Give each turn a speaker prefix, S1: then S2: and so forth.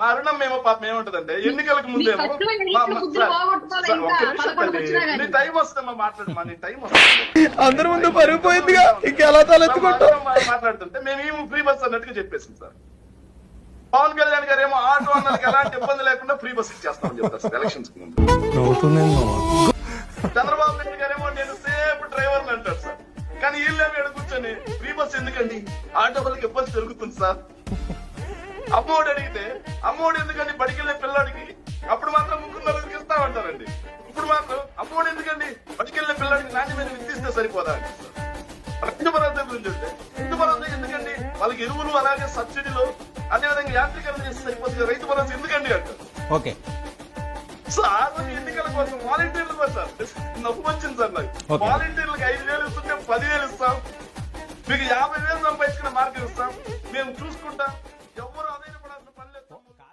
S1: మా అరుణం మేము పాపం ఏముంటదంటే ఎన్నికలకు ముందేమో. నీ టైం వస్తుందమ్మా మాట్లాడమ్మా నీ టైం వస్తుంది
S2: అందరి ముందు పరుగు పోయిందిగా ఇంకెలా తలెత్తుకుంటాం
S1: మా అరుణం మాట్లాడుతుంటే మేము ఏమో ఫ్రీ బస్ అన్నట్టుగా చెప్పేసింది సార్. పవన్ కళ్యాణ్ గారు ఏమో ఆటో అన్నలకు ఎలాంటి ఇబ్బంది లేకుండా ఫ్రీ బస్ ఇచ్చేస్తామని చెప్తారు సార్ ఎలక్షన్స్ ముందు. చంద్రబాబు నాయుడు గారేమో నేను సేఫ్ డ్రైవర్ అంటారు సార్. కానీ వీళ్ళేమో ఎక్కడ కూర్చొని ఫ్రీ బస్ ఎందుకండి? ఆటో వాళ్ళకి ఇబ్బంది జరుగుతుంది సార్. అమ్మఒడి అడిగితే అమ్మఒడి ఎందుకండి బడికెళ్ళే పిల్లాడికి? అప్పుడు మాత్రం ముగ్గురు నలుగురికి ఇస్తామంటారండి. ఇప్పుడు మాత్రం అమ్మఒడి ఎందుకండి బడికెళ్ళే పిల్లాడికి నాణ్యమైన విద్య ఇస్తే సరిపోదా? రైతు భరోసా గురించి వస్తే రైతు భరోసా ఎందుకండి? వాళ్ళకి ఎరువులు అలాగే సబ్సిడీలు అదేవిధంగా యాంత్రీకరణ చేస్తే సరిపోతుంది రైతు భరోసా ఎందుకండి అంటారు?
S2: ఓకే.
S1: సార్ మరి ఎన్నికల కోసం వాలంటీర్ల కోసం నవ్వు వచ్చింది సార్ నాకు. వాలంటీర్లకు ఐదు వేలు ఇస్తుంటే పదివేలు ఇస్తాం. మీకు యాభై వేలు సంపాదించుకునే మార్గం ఇస్తాం. మేము చూసుకుంటాం.